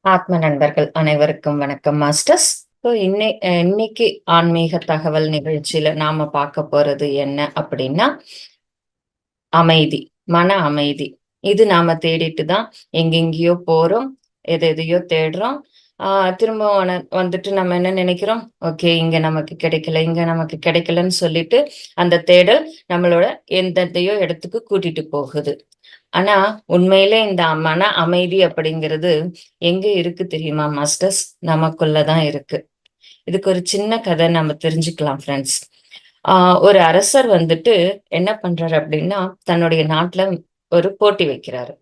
ஆத்ம நண்பர்கள் அனைவருக்கும் வணக்கம் மாஸ்டர்ஸ். இன்னை இன்னைக்கு ஆன்மீக தகவல் நிகழ்ச்சியில நாம பார்க்க போறது என்ன அப்படின்னா அமைதி மன அமைதி. இது நாம தேடிட்டு தான் எங்கெங்கேயோ போறோம் எது எதையோ தேடுறோம். திரும்ப வந்துட்டு நம்ம என்ன நினைக்கிறோம்? ஓகே இங்க நமக்கு கிடைக்கல இங்க நமக்கு கிடைக்கலன்னு சொல்லிட்டு அந்த தேடல் நம்மளோட எந்தத்தையோ இடத்துக்கு கூட்டிட்டு போகுது. ஆனா உண்மையிலே இந்த மன அமைதி அப்படிங்கிறது எங்க இருக்கு தெரியுமா மாஸ்டர்ஸ் நமக்குள்ளதான் இருக்கு. இதுக்கு ஒரு சின்ன கதை நம்ம தெரிஞ்சுக்கலாம் ஃப்ரெண்ட்ஸ் ஆஹ் ஒரு அரசர் வந்துட்டு என்ன பண்றாரு அப்படின்னா தன்னுடைய நாட்டுல ஒரு போட்டி வைக்கிறாரு.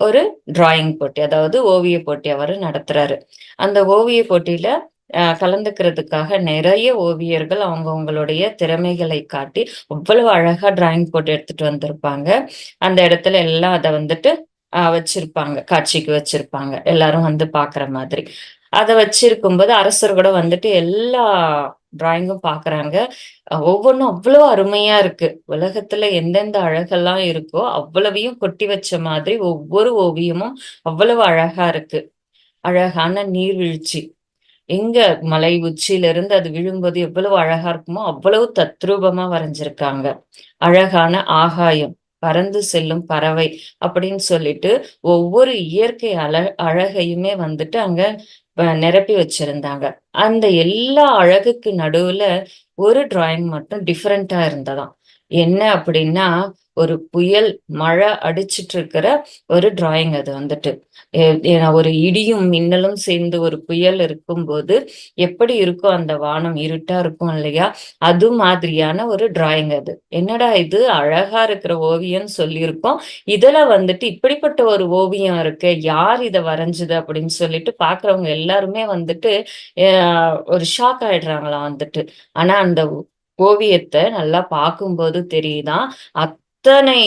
ஒரு டிராயிங் போட்டி அதாவது ஓவிய போட்டி அவர் நடத்துறாரு. அந்த ஓவிய போட்டியில கலந்துக்கிறதுக்காக நிறைய ஓவியர்கள் அவங்கவுங்களுடைய திறமைகளை காட்டி அவ்வளவு அழகா டிராயிங் போட்டு எடுத்துட்டு வந்திருப்பாங்க. அந்த இடத்துல எல்லாம் அதை வந்துட்டு வச்சிருப்பாங்க. காட்சிக்கு வச்சிருப்பாங்க. எல்லாரும் வந்து பாக்குற மாதிரி. அதை வச்சிருக்கும்போது அரசர் கூட வந்துட்டு எல்லா டிராயிங்கும் பாக்குறாங்க. ஒவ்வொன்றும் அவ்வளவு அருமையா இருக்கு. உலகத்துல எந்தெந்த அழகெல்லாம் இருக்கோ அவ்வளவையும் கொட்டி வச்ச மாதிரி ஒவ்வொரு ஓவியமும் அவ்வளவு அழகா இருக்கு. அழகான நீர்வீழ்ச்சி. எங்க மலை உச்சியில இருந்து அது விழும்போது எவ்வளவு அழகா இருக்குமோ அவ்வளவு தத்ரூபமா வரைஞ்சிருக்காங்க. அழகான ஆகாயம் பறந்து செல்லும் பறவை அப்படின்னு சொல்லிட்டு ஒவ்வொரு இயற்கை அழ அழகையுமே வந்துட்டு அங்க நிரப்பி வச்சிருந்தாங்க. அந்த எல்லா அழகுக்கு நடுவுல ஒரு டிராயிங் மட்டும் டிஃப்ரெண்டா இருந்ததாம். என்ன அப்படின்னா ஒரு புயல் மழை அடிச்சிட்டு இருக்கிற ஒரு டிராயிங் அது வந்துட்டு. ஒரு இடியும் மின்னலும் சேர்ந்து ஒரு புயல் இருக்கும்போது எப்படி இருக்கும் அந்த வானம் இருட்டா இருக்கும் இல்லையா? அது மாதிரியான ஒரு டிராயிங் அது. என்னடா இது? அழகா இருக்கிற ஓவியம்னு சொல்லியிருக்கோம். இதுல வந்துட்டு இப்படிப்பட்ட ஒரு ஓவியம் இருக்கு. யார் இதை வரைஞ்சது அப்படின்னு சொல்லிட்டு பாக்குறவங்க எல்லாருமே வந்துட்டு ஒரு ஷாக் ஆயிடுறாங்களாம் வந்துட்டு. ஆனா அந்த ஓவியத்தை நல்லா பார்க்கும்போது தெரியுதான் இத்தனை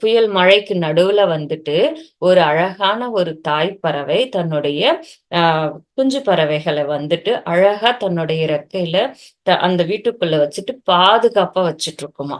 புயல் மழைக்கு நடுவுல வந்துட்டு ஒரு அழகான ஒரு தாய் பறவை தன்னுடைய ஆஹ் குஞ்சு பறவைகளை வந்துட்டு அழகா தன்னுடைய இறக்கையில அந்த வீட்டுக்குள்ள வச்சுட்டு பாதுகாப்பா வச்சுட்டு இருக்குமா.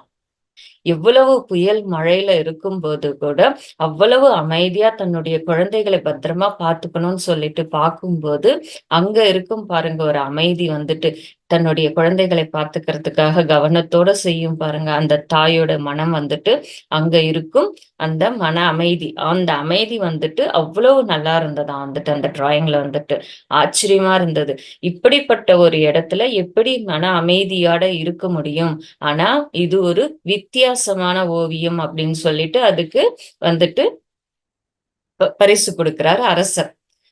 எவ்வளவு புயல் மழையில இருக்கும்போது கூட அவ்வளவு அமைதியா தன்னுடைய குழந்தைகளை பத்திரமா பாத்துக்கணும்னு சொல்லிட்டு பார்க்கும்போது அங்க இருக்கும் பாருங்க ஒரு அமைதி வந்துட்டு தன்னுடைய குழந்தைகளை பார்த்துக்கிறதுக்காக கவனத்தோட செய்யும் பாருங்க. அந்த தாயோட மனம் வந்துட்டு அங்க இருக்கும். அந்த மன அமைதி அந்த அமைதி வந்துட்டு அவ்வளவு நல்லா இருந்ததா வந்துட்டு அந்த டிராயிங்ல வந்துட்டு ஆச்சரியமா இருந்தது. இப்படிப்பட்ட ஒரு இடத்துல எப்படி மன அமைதியோட இருக்க முடியும்? ஆனா இது ஒரு வித்தியாசமான ஓவியம் அப்படின்னு சொல்லிட்டு அதுக்கு வந்துட்டு பரிசு கொடுக்கிறார் அரசர்.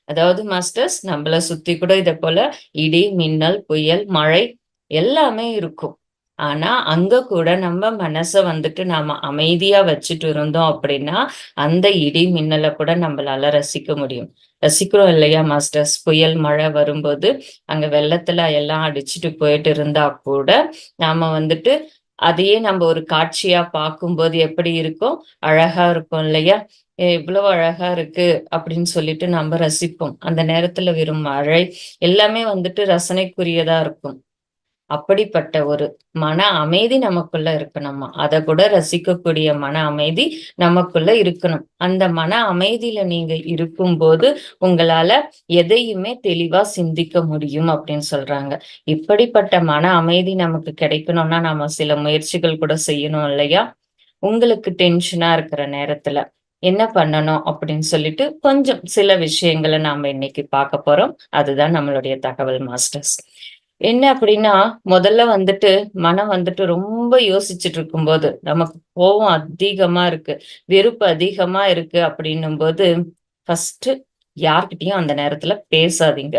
அதாவது மாஸ்டர்ஸ் நம்மள சுத்தி கூட இதை போல இடி மின்னல் புயல் மழை எல்லாமே இருக்கும். ஆனா அங்க கூட நம்ம மனச வந்துட்டு நாம அமைதியா வச்சுட்டு இருந்தோம் அப்படின்னா அந்த இடி மின்னலை கூட நம்மளால ரசிக்க முடியும். ரசிக்கிறோம் இல்லையா மாஸ்டர்ஸ் புயல் மழை வரும்போது அங்க வெள்ளத்துல எல்லாம் அடிச்சுட்டு போயிட்டு இருந்தா கூட நாம வந்துட்டு அதையே நம்ம ஒரு காட்சியா பார்க்கும்போது எப்படி இருக்கும்? அழகா இருக்கும் இல்லையா? இவ்வளவு அழகா இருக்கு அப்படின்னு சொல்லிட்டு நம்ம ரசிப்போம். அந்த நேரத்துல வெறும் மழை எல்லாமே வந்துட்டு ரசனைக்குரியதா இருக்கும். அப்படிப்பட்ட ஒரு மன அமைதி நமக்குள்ள இருக்கணுமா? அதை கூட ரசிக்கக்கூடிய மன அமைதி நமக்குள்ள இருக்கணும். அந்த மன அமைதியில நீங்க இருக்கும்போது உங்களால எதையுமே தெளிவா சிந்திக்க முடியும் அப்படின்னு சொல்றாங்க. இப்படிப்பட்ட மன அமைதி நமக்கு கிடைக்கணும்னா நாம சில முயற்சிகள் கூட செய்யணும் இல்லையா? உங்களுக்கு டென்ஷனா இருக்கிற நேரத்துல என்ன பண்ணணும் அப்படின்னு சொல்லிட்டு கொஞ்சம் சில விஷயங்களை நாம இன்னைக்கு பார்க்க போறோம். அதுதான் நம்மளுடைய தகவல் மாஸ்டர்ஸ். என்ன அப்படின்னா முதல்ல வந்துட்டு மனம் வந்துட்டு ரொம்ப யோசிச்சுட்டு இருக்கும்போது நமக்கு கோபம் அதிகமா இருக்கு வெறுப்பு அதிகமா இருக்கு அப்படின்னும் போது ஃபர்ஸ்ட் யார்கிட்டயும் அந்த நேரத்துல பேசாதீங்க.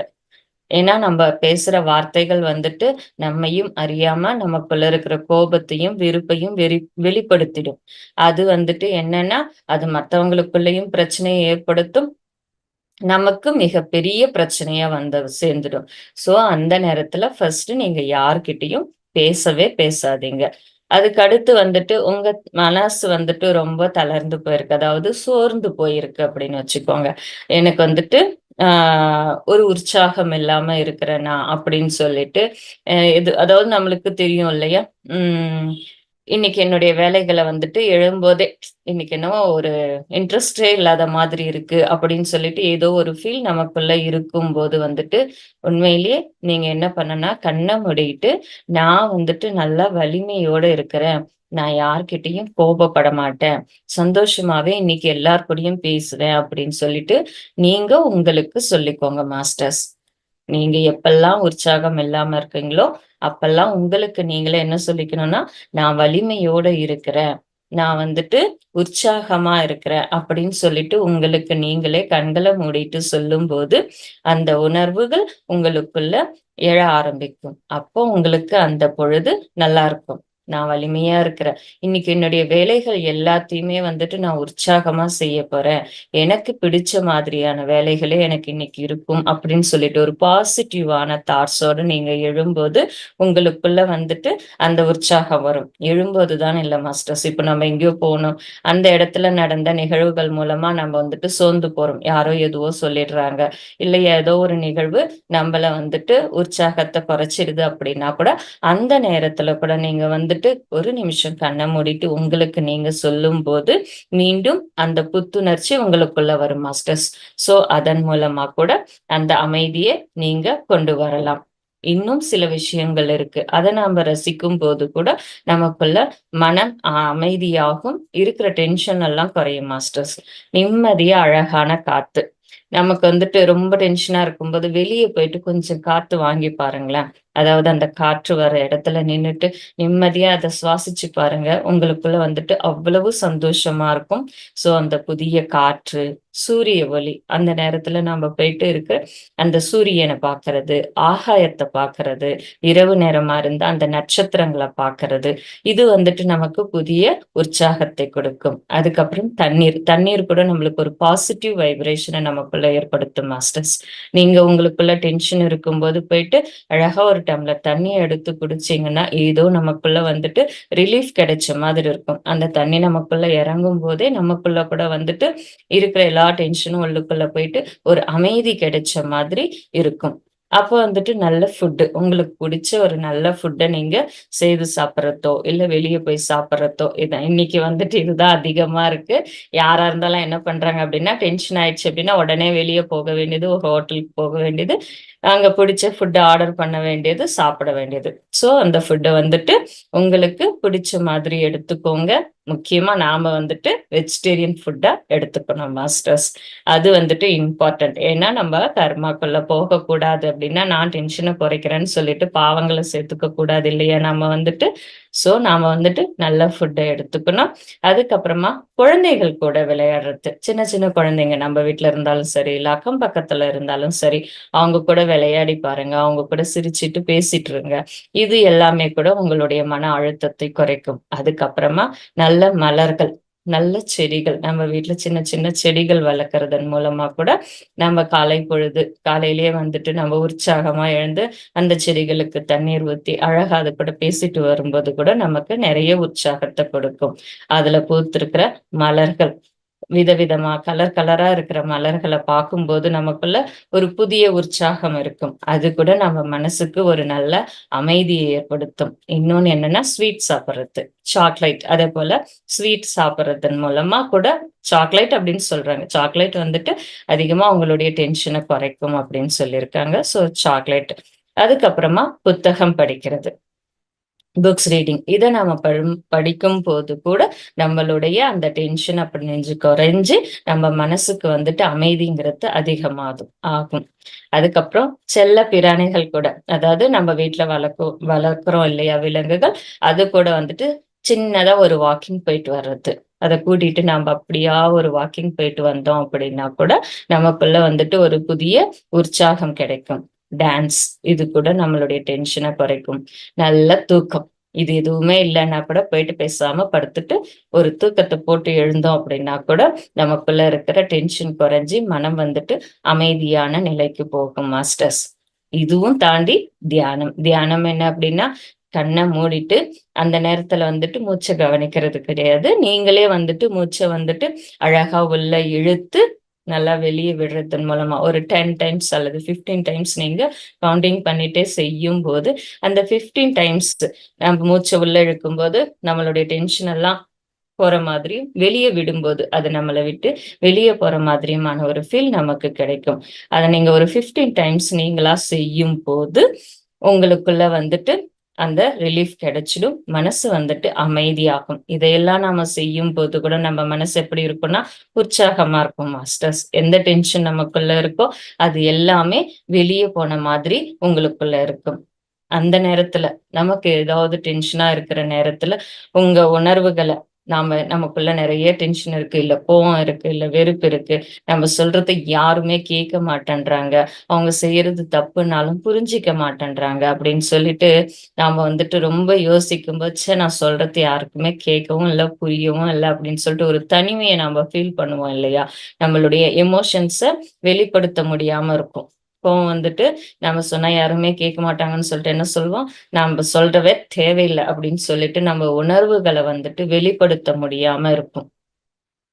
ஏன்னா நம்ம பேசுற வார்த்தைகள் வந்துட்டு நம்மையும் அறியாம நமக்குள்ள இருக்கிற கோபத்தையும் வெறுப்பையும் வெறி வெளிப்படுத்திடும். அது வந்துட்டு என்னன்னா அது மற்றவங்களுக்குள்ளயும் பிரச்சனையை ஏற்படுத்தும் நமக்கு மிகப்பெரிய பிரச்சனையா வந்து சேர்ந்துடும். சோ அந்த நேரத்துல ஃபர்ஸ்ட் நீங்க யார்கிட்டயும் பேசவே பேசாதீங்க. அதுக்கு அடுத்து வந்துட்டு உங்க மனசு வந்துட்டு ரொம்ப தளர்ந்து போயிருக்கு. அதாவது சோர்ந்து போயிருக்கு அப்படின்னு வச்சுக்கோங்க. எனக்கு வந்துட்டு ஆஹ் ஒரு உற்சாகம் இல்லாம இருக்கிறேனா அப்படின்னு சொல்லிட்டு இது அதாவது நம்மளுக்கு தெரியும் இல்லையா? உம் இன்னைக்கு என்னுடைய வேலைகளை வந்துட்டு எழும்போதே இன்னைக்கு என்னவோ ஒரு இன்ட்ரெஸ்டே இல்லாத மாதிரி இருக்கு அப்படின்னு சொல்லிட்டு ஏதோ ஒரு ஃபீல் நமக்குள்ள இருக்கும் போது வந்துட்டு உண்மையிலேயே நீங்க என்ன பண்ணனா கண்ணை முடிட்டு நான் வந்துட்டு நல்லா வலிமையோட இருக்கிறேன். நான் யார்கிட்டயும் கோபப்பட மாட்டேன். சந்தோஷமாவே இன்னைக்கு எல்லார் கூடயும் பேசுவேன் அப்படின்னு சொல்லிட்டு நீங்க உங்களுக்கு சொல்லிக்கோங்க மாஸ்டர்ஸ் நீங்க எப்பெல்லாம் உற்சாகம் இல்லாம இருக்கீங்களோ அப்பெல்லாம் உங்களுக்கு நீங்களே என்ன சொல்லிக்கணும்னா நான் வலிமையோட இருக்கிறேன். நான் வந்துட்டு உற்சாகமா இருக்கிறேன். அப்படின்னு சொல்லிட்டு உங்களுக்கு நீங்களே கண்களை மூடிட்டு சொல்லும் போது அந்த உணர்வுகள் உங்களுக்குள்ள எழ ஆரம்பிக்கும். அப்போ உங்களுக்கு அந்த பொழுது நல்லா இருக்கும். நான் வலிமையா இருக்கிறேன். இன்னைக்கு என்னுடைய வேலைகள் எல்லாத்தையுமே வந்துட்டு நான் உற்சாகமா செய்ய போறேன். எனக்கு பிடிச்ச மாதிரியான வேலைகளே எனக்கு இன்னைக்கு இருக்கும் அப்படின்னு சொல்லிட்டு ஒரு பாசிட்டிவான தாட்ஸோட நீங்க எழும்போது உங்களுக்குள்ள வந்துட்டு அந்த உற்சாகம் வரும். எழும்போது தான் இல்லை மாஸ்டர்ஸ் இப்போ நம்ம எங்கேயோ போகணும். அந்த இடத்துல நடந்த நிகழ்வுகள் மூலமா நம்ம வந்துட்டு சோர்ந்து போறோம். யாரோ எதுவோ சொல்லிடுறாங்க. இல்லை ஏதோ ஒரு நிகழ்வு நம்மள வந்துட்டு உற்சாகத்தை குறைச்சிடுது அப்படின்னா கூட அந்த நேரத்துல கூட நீங்க வந்துட்டு ஒரு நிமிஷம் கண்ணை மூடிட்டு உங்களுக்கு நீங்க சொல்லும் போது மீண்டும் அந்த புத்துணர்ச்சி உங்களுக்குள்ள வரும் மாஸ்டர்ஸ். சோ அதன் மூலமா கூட அந்த அமைதியை நீங்க கொண்டு வரலாம். இன்னும் சில விஷயங்கள் இருக்கு. அதை நாம ரசிக்கும் போது கூட நமக்குள்ள மனம் அமைதியாகும். இருக்கிற டென்ஷன் எல்லாம் குறையும் மாஸ்டர்ஸ். நிம்மதியா அழகான காத்து. நமக்கு வந்துட்டு ரொம்ப டென்ஷனா இருக்கும்போது வெளியே போயிட்டு கொஞ்சம் காத்து வாங்கி பாருங்களேன். அதாவது அந்த காற்று வர இடத்துல நின்றுட்டு நிம்மதியா அதை சுவாசிச்சு பாருங்க. உங்களுக்குள்ள வந்துட்டு அவ்வளவு சந்தோஷமா இருக்கும். சோ அந்த புதிய காற்று சூரிய ஒளி அந்த நேரத்துல நாம போயிட்டு இருக்க அந்த சூரியனை பாக்குறது ஆகாயத்தை பாக்குறது இரவு நேரமா இருந்தா அந்த நட்சத்திரங்களை பாக்குறது இது வந்துட்டு நமக்கு புதிய உற்சாகத்தை கொடுக்கும். அதுக்கப்புறம் தண்ணீர் தண்ணீர் கூட நம்மளுக்கு ஒரு பாசிட்டிவ் வைப்ரேஷனை நமக்குள்ள ஏற்படுத்தும் மாஸ்டர்ஸ் நீங்க உங்களுக்குள்ள டென்ஷன் இருக்கும்போது போயிட்டு அழகா ஒரு டம்ளர் தண்ணியை எடுத்து குடிச்சீங்கன்னா ஏதோ நமக்குள்ள வந்துட்டு ரிலீஃப் கிடைச்ச மாதிரி இருக்கும். அந்த தண்ணி நமக்குள்ள இறங்கும் போதே நமக்குள்ள கூட வந்துட்டு இருக்கிற எல்லா டென்ஷனும் உள்ளுக்குள்ள போயிட்டு ஒரு அமைதி கிடைச்ச மாதிரி இருக்கும். அப்போ வந்துட்டு நல்ல ஃபுட்டு உங்களுக்கு பிடிச்ச ஒரு நல்ல ஃபுட்டை நீங்க செய்து சாப்பிட்றதோ இல்லை வெளியே போய் சாப்பிட்றதோ இதான் இன்னைக்கு வந்துட்டு இதுதான் அதிகமா இருக்கு. யாரா இருந்தாலும் என்ன பண்றாங்க அப்படின்னா டென்ஷன் ஆயிடுச்சு அப்படின்னா உடனே வெளியே போக வேண்டியது ஒரு ஹோட்டலுக்கு போக வேண்டியது. அங்க பிடிச்ச ஃபுட்டை ஆர்டர் பண்ண வேண்டியது சாப்பிட வேண்டியது. ஸோ அந்த ஃபுட்டை வந்துட்டு உங்களுக்கு பிடிச்ச மாதிரி எடுத்துக்கோங்க. முக்கியமா நாம வந்துட்டு வெஜிடேரியன் ஃபுட்டா எடுத்துக்கணும் மாஸ்டர்ஸ் அது வந்துட்டு இம்பார்ட்டன்ட் ஏன்னா நம்ம கர்மாக்குள்ள போகக்கூடாது அப்படின்னா நான் டென்ஷனை குறைக்கிறேன்னு சொல்லிட்டு பாவங்களை சேர்த்துக்க கூடாது இல்லையா? நம்ம வந்துட்டு ஸோ நாம வந்துட்டு நல்ல ஃபுட்டை எடுத்துக்கணும். அதுக்கப்புறமா குழந்தைகள் கூட விளையாடுறது. சின்ன சின்ன குழந்தைங்க நம்ம வீட்டுல இருந்தாலும் சரி இல்லை அக்கம் பக்கத்துல இருந்தாலும் சரி அவங்க கூட விளையாடி பாருங்க. அவங்க கூட சிரிச்சிட்டு பேசிட்டு இருங்க. இது எல்லாமே கூட உங்களுடைய மன அழுத்தத்தை குறைக்கும். அதுக்கப்புறமா நல்ல மலர்கள் நல்ல செடிகள். நம்ம வீட்டுல சின்ன சின்ன செடிகள் வளர்க்கறதன் மூலமா கூட நம்ம காலை பொழுது காலையிலேயே வந்துட்டு நம்ம உற்சாகமா எழுந்து அந்த செடிகளுக்கு தண்ணீர் ஊத்தி அழகா அது கூட பேசிட்டு வரும்போது கூட நமக்கு நிறைய உற்சாகத்தை கொடுக்கும். அதுல பூத்திருக்கிற மலர்கள் விதவிதமா கலர் கலரா இருக்கிற மலர்களை பார்க்கும்போது நமக்குள்ள ஒரு புதிய உற்சாகம் இருக்கும். அது கூட நம்ம மனசுக்கு ஒரு நல்ல அமைதியை ஏற்படுத்தும். இன்னொன்னு என்னன்னா ஸ்வீட் சாப்பிட்றது. சாக்லேட் அதே போல ஸ்வீட் சாப்பிட்றதன் மூலமா கூட சாக்லேட் அப்படின்னு சொல்றாங்க. சாக்லேட் வந்துட்டு அதிகமா அவங்களுடைய டென்ஷனை குறைக்கும் அப்படின்னு சொல்லியிருக்காங்க. ஸோ சாக்லேட் அதுக்கப்புறமா புத்தகம் படிக்கிறது. புக்ஸ் ரீடிங் இதை நம்ம படிக்கும் போது கூட நம்மளுடைய அந்த டென்ஷன் அப்படின்னு குறைஞ்சு நம்ம மனசுக்கு வந்துட்டு அமைதிங்கிறது அதிகமாகும் ஆகும். அதுக்கப்புறம் செல்ல பிராணிகள் கூட அதாவது நம்ம வீட்டுல வளர்க்கும் வளர்க்குறோம் இல்லையா விலங்குகள் அது கூட வந்துட்டு சின்னதா ஒரு வாக்கிங் போயிட்டு வர்றது. அதை கூட்டிட்டு நம்ம அப்படியா ஒரு வாக்கிங் போயிட்டு வந்தோம் அப்படின்னா கூட நமக்குள்ள வந்துட்டு ஒரு புதிய உற்சாகம் கிடைக்கும். டான்ஸ் இது கூட நம்மளுடைய டென்ஷனை குறைக்கும். நல்ல தூக்கம். இது எதுவுமே இல்லைன்னா கூட போயிட்டு பேசாம படுத்துட்டு ஒரு தூக்கத்தை போட்டு எழுந்தோம் அப்படின்னா கூட நமக்குள்ள இருக்கிற டென்ஷன் குறைஞ்சி மனம் வந்துட்டு அமைதியான நிலைக்கு போகும் மாஸ்டர்ஸ் இதுவும் தாண்டி தியானம். தியானம் என்ன அப்படின்னா கண்ணை மூடிட்டு அந்த நேரத்துல வந்துட்டு மூச்சை கவனிக்கிறது கிடையாது. நீங்களே வந்துட்டு மூச்சை வந்துட்டு அழகா உள்ள இழுத்து நல்லா வெளியே விடுறதன் மூலமா ஒரு டென் டைம்ஸ் அல்லது ஃபிஃப்டீன் டைம்ஸ் நீங்க கவுண்டிங் பண்ணிட்டே செய்யும் போது அந்த ஃபிஃப்டீன் டைம்ஸ் நம்ம மூச்சை உள்ள இழுக்கும்போது நம்மளுடைய டென்ஷன் எல்லாம் போற மாதிரி வெளியே விடும்போது அது நம்மளை விட்டு வெளியே போற மாதிரியுமான ஒரு ஃபீல் நமக்கு கிடைக்கும். அதை நீங்க ஒரு ஃபிஃப்டீன் டைம்ஸ் நீங்களா செய்யும் போது உங்களுக்குள்ள வந்துட்டு அந்த ரிலீஃப் கிடைச்சிடும். மனசு வந்துட்டு அமைதியாகும். இதையெல்லாம் நாம செய்யும் போது கூட நம்ம மனசு எப்படி இருக்கும்னா உற்சாகமா இருக்கும் மாஸ்டர்ஸ் எந்த டென்ஷன் நமக்குள்ள இருக்கோ அது எல்லாமே வெளியே போன மாதிரி உங்களுக்குள்ள இருக்கும். அந்த நேரத்துல நமக்கு ஏதாவது டென்ஷனா இருக்கிற நேரத்துல உங்க உணர்வுகளை நாம நமக்குள்ள நிறைய டென்ஷன் இருக்கு இல்ல கோவம் இருக்கு இல்ல வெறுப்பு இருக்கு. நம்ம சொல்றதை யாருமே கேட்க மாட்டேன்றாங்க. அவங்க செய்யறது தப்புனாலும் புரிஞ்சிக்க மாட்டேன்றாங்க அப்படின்னு சொல்லிட்டு நாம வந்துட்டு ரொம்ப யோசிக்கும் போது நான் சொல்றது யாருக்குமே கேட்கவும் இல்லை புரியவும் இல்லை அப்படின்னு சொல்லிட்டு ஒரு தனிமையை நம்ம ஃபீல் பண்ணுவோம் இல்லையா? நம்மளுடைய எமோஷன்ஸை வெளிப்படுத்த முடியாம இருக்கும். கோவம் வந்துட்டு நம்ம சொன்னா யாருமே கேட்க மாட்டாங்கன்னு சொல்லிட்டு என்ன சொல்லுவோம்? நம்ம சொல்றவே தேவையில்லை அப்படின்னு சொல்லிட்டு நம்ம உணர்வுகளை வந்துட்டு வெளிப்படுத்த முடியாம இருக்கும்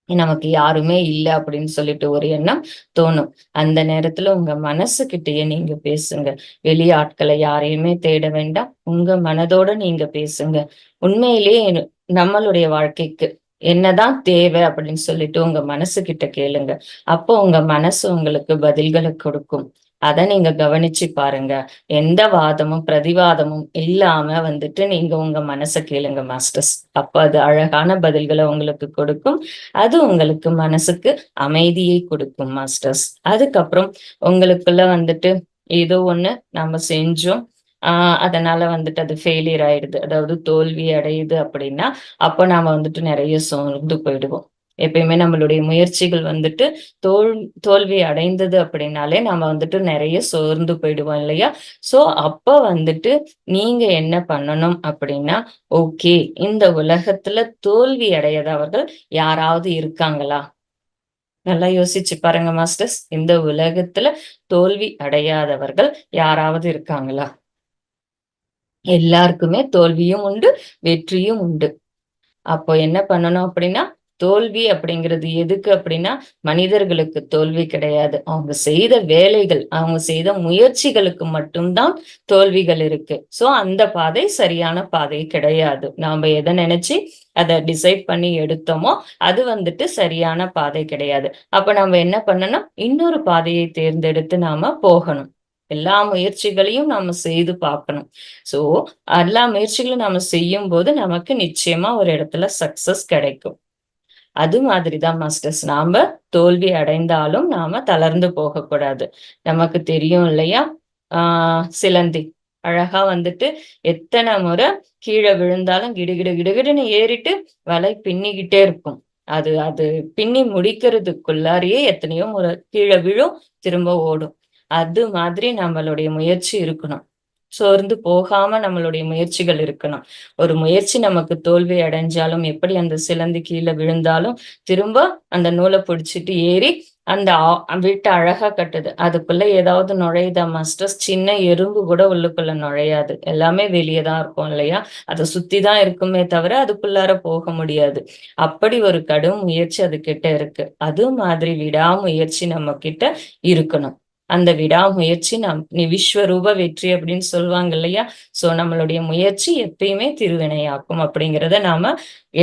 நமக்கு யாருமே இல்லை அப்படின்னு சொல்லிட்டு ஒரு எண்ணம் தோணும். அந்த நேரத்துல உங்க மனசுகிட்டயே நீங்க பேசுங்க. வெளி ஆட்களை யாரையுமே தேட வேண்டாம். உங்க மனதோட நீங்க பேசுங்க. உண்மையிலேயே நம்மளுடைய வாழ்க்கைக்கு என்னதான் தேவை அப்படின்னு சொல்லிட்டு உங்க மனசு கிட்ட கேளுங்க. அப்போ உங்க மனசு உங்களுக்கு பதில்களை கொடுக்கும். அதை நீங்க கவனிச்சு பாருங்க. எந்த வாதமும் பிரதிவாதமும் இல்லாம வந்துட்டு நீங்க உங்க மனசை கேளுங்க மாஸ்டர்ஸ். அப்ப அது அழகான பதில்களை உங்களுக்கு கொடுக்கும். அது உங்களுக்கு மனசுக்கு அமைதியை கொடுக்கும் மாஸ்டர்ஸ். அதுக்கப்புறம் உங்களுக்குள்ள வந்துட்டு ஏதோ ஒண்ணு நம்ம செஞ்சோம். ஆஹ் அதனால வந்துட்டு அது ஃபெயிலியர் ஆயிடுது. அதாவது தோல்வி அடையுது அப்படின்னா அப்போ நாம வந்துட்டு நிறைய சோர்ந்து போயிடுவோம். எப்பயுமே நம்மளுடைய முயற்சிகள் வந்துட்டு தோல் தோல்வி அடைந்தது அப்படின்னாலே நம்ம வந்துட்டு நிறைய சோர்ந்து போயிடுவோம் இல்லையா? சோ அப்ப வந்துட்டு நீங்க என்ன பண்ணணும் அப்படின்னா ஓகே இந்த உலகத்துல தோல்வி அடையாதவர்கள் யாராவது இருக்காங்களா? நல்லா யோசிச்சு பாருங்க மாஸ்டர்ஸ் இந்த உலகத்துல தோல்வி அடையாதவர்கள் யாராவது இருக்காங்களா? எல்லாருக்குமே தோல்வியும் உண்டு வெற்றியும் உண்டு. அப்போ என்ன பண்ணணும் அப்படின்னா தோல்வி அப்படிங்கிறது எதுக்கு அப்படின்னா மனிதர்களுக்கு தோல்வி கிடையாது. அவங்க செய்த வேலைகள் அவங்க செய்த முயற்சிகளுக்கு மட்டும்தான் தோல்விகள் இருக்கு. சோ அந்த பாதை சரியான பாதை கிடையாது. நாம எதை நினைச்சு அதை டிசைட் பண்ணி எடுத்தோமோ அது வந்துட்டு சரியான பாதை கிடையாது. அப்ப நம்ம என்ன பண்ணணும்? இன்னொரு பாதையை தேர்ந்தெடுத்து நாம போகணும். எல்லா முயற்சிகளையும் நாம செய்து பார்க்கணும். சோ எல்லா முயற்சிகளும் நாம செய்யும் போது நமக்கு நிச்சயமா ஒரு இடத்துல சக்சஸ் கிடைக்கும். அது மாதிரிதான் மாஸ்டர்ஸ் நாம தோல்வி அடைந்தாலும் நாம தளர்ந்து போகக்கூடாது. நமக்கு தெரியும் இல்லையா? ஆஹ் சிலந்தி. அழகா வந்துட்டு எத்தனை முறை கீழே விழுந்தாலும் கிடுகிடு கிடுகிடுன்னு ஏறிட்டு வலை பின்னிக்கிட்டே இருக்கும். அது அது பின்னி முடிக்கிறதுக்குள்ளாரியே எத்தனையோ முறை கீழே விழும் திரும்ப ஓடும். அது மாதிரி நம்மளுடைய முயற்சி இருக்கணும். சோர்ந்து போகாம நம்மளுடைய முயற்சிகள் இருக்கணும். ஒரு முயற்சி நமக்கு தோல்வி அடைஞ்சாலும் எப்படி அந்த சிலந்து கீழே விழுந்தாலும் திரும்ப அந்த நூலை பிடிச்சிட்டு ஏறி அந்த வீட்டை அழகா கட்டுது. அதுக்குள்ள ஏதாவது நுழையுதா மாஸ்டர்ஸ்? சின்ன எறும்பு கூட உள்ளுக்குள்ள நுழையாது. எல்லாமே வெளியே தான் இருக்கும் இல்லையா? அதை சுத்தி தான் இருக்குமே தவிர அதுக்குள்ளார போக முடியாது. அப்படி ஒரு கடும் முயற்சி அது கிட்ட இருக்கு. அது மாதிரி விடாமுயற்சி நம்ம கிட்ட இருக்கணும். அந்த விடாமுயற்சி நம் நீ விஸ்வரூப வெற்றி அப்படின்னு சொல்லுவாங்க இல்லையா? சோ நம்மளுடைய முயற்சி எப்பயுமே திருவினையாக்கும் அப்படிங்கிறத நாம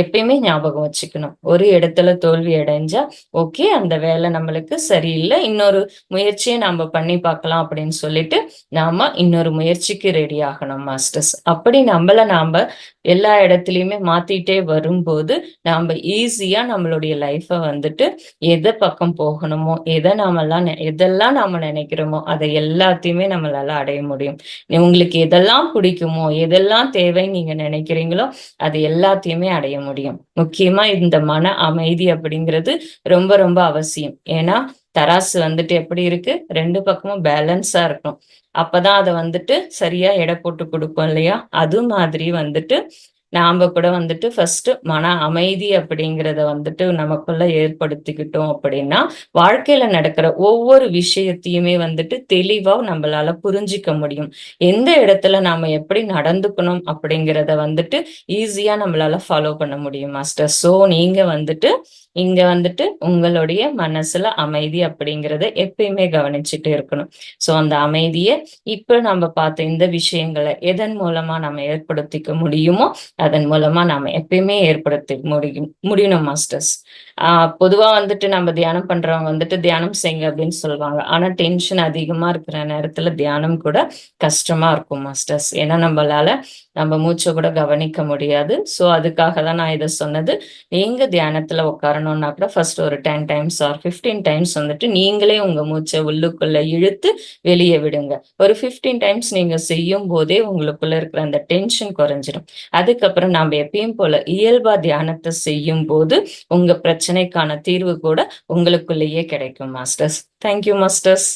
எப்பயுமே ஞாபகம் வச்சுக்கணும். ஒரு இடத்துல தோல்வி அடைஞ்சா ஓகே அந்த வேலை நம்மளுக்கு சரியில்லை. இன்னொரு முயற்சியை நாம பண்ணி பார்க்கலாம் அப்படின்னு சொல்லிட்டு நாம இன்னொரு முயற்சிக்கு ரெடி ஆகணும் மாஸ்டர்ஸ் அப்படி நம்மள நாம எல்லா இடத்துலயுமே மாத்திட்டே வரும்போது நாம ஈஸியா நம்மளுடைய லைஃப வந்துட்டு எதை பக்கம் போகணுமோ எதை நாமெல்லாம் எதெல்லாம் நாம நினைக்கிறோமோ அதை எல்லாத்தையுமே நம்மளால அடைய முடியும். உங்களுக்கு எதெல்லாம் பிடிக்குமோ எதெல்லாம் தேவைன்னு நீங்க நினைக்கிறீங்களோ அது எல்லாத்தையுமே அடைய முடியும். முக்கியமா இந்த மன அமைதி அப்படிங்கிறது ரொம்ப ரொம்ப அவசியம். ஏன்னா தராசு வந்துட்டு எப்படி இருக்கு? ரெண்டு பக்கமும் பேலன்ஸா இருக்கும் அப்பதான் அதை வந்துட்டு சரியா எடை போட்டு கொடுக்கும் இல்லையா? அது மாதிரி வந்துட்டு நாம கூட வந்துட்டு ஃபர்ஸ்ட் மன அமைதி அப்படிங்கிறத வந்துட்டு நமக்குள்ள ஏற்படுத்திக்கிட்டோம் அப்படின்னா வாழ்க்கையில நடக்கிற ஒவ்வொரு விஷயத்தையுமே வந்துட்டு தெளிவா நம்மளால புரிஞ்சிக்க முடியும். எந்த இடத்துல நாம எப்படி நடந்துக்கணும் அப்படிங்கிறத வந்துட்டு ஈஸியா நம்மளால ஃபாலோ பண்ண முடியும் மாஸ்டர் சோ நீங்க வந்துட்டு இங்க வந்துட்டு உங்களுடைய மனசுல அமைதி அப்படிங்கிறத எப்பயுமே கவனிச்சுட்டு இருக்கணும். சோ அந்த அமைதியை இப்ப நம்ம பார்த்த இந்த விஷயங்களை எதன் மூலமா நம்ம ஏற்படுத்திக்க முடியுமோ அதன் மூலமா நாம எப்பயுமே ஏற்படுத்தி முடியும் முடியணும் மாஸ்டர்ஸ் ஆஹ் பொதுவா வந்துட்டு நம்ம தியானம் பண்றவங்க வந்துட்டு தியானம் செய்யுங்க அப்படின்னு சொல்லுவாங்க. ஆனா டென்ஷன் அதிகமா இருக்கிற நேரத்துல தியானம் கூட கஷ்டமா இருக்கும் மாஸ்டர்ஸ் ஏன்னா நம்மளால நம்ம மூச்சை கூட கவனிக்க முடியாது. ஸோ அதுக்காக தான் நான் இதை சொன்னது. நீங்க தியானத்துல உட்காரணும்னா கூட ஃபர்ஸ்ட் ஒரு ten times or fifteen times வந்துட்டு நீங்களே உங்க மூச்சை உள்ளுக்குள்ள இழுத்து வெளியே விடுங்க. ஒரு ஃபிஃப்டீன் டைம்ஸ் நீங்க செய்யும் போதே உங்களுக்குள்ள இருக்கிற அந்த டென்ஷன் குறைஞ்சிடும் அதுக்கப்புறம் நம்ம எப்பயும் போல இயல்பா தியானத்தை செய்யும் போது உங்க பிரச்சனை பிரச்சனைக்கான தீர்வு கூட உங்களுக்குள்ளேயே கிடைக்கும் மாஸ்டர்ஸ். Thank you masters.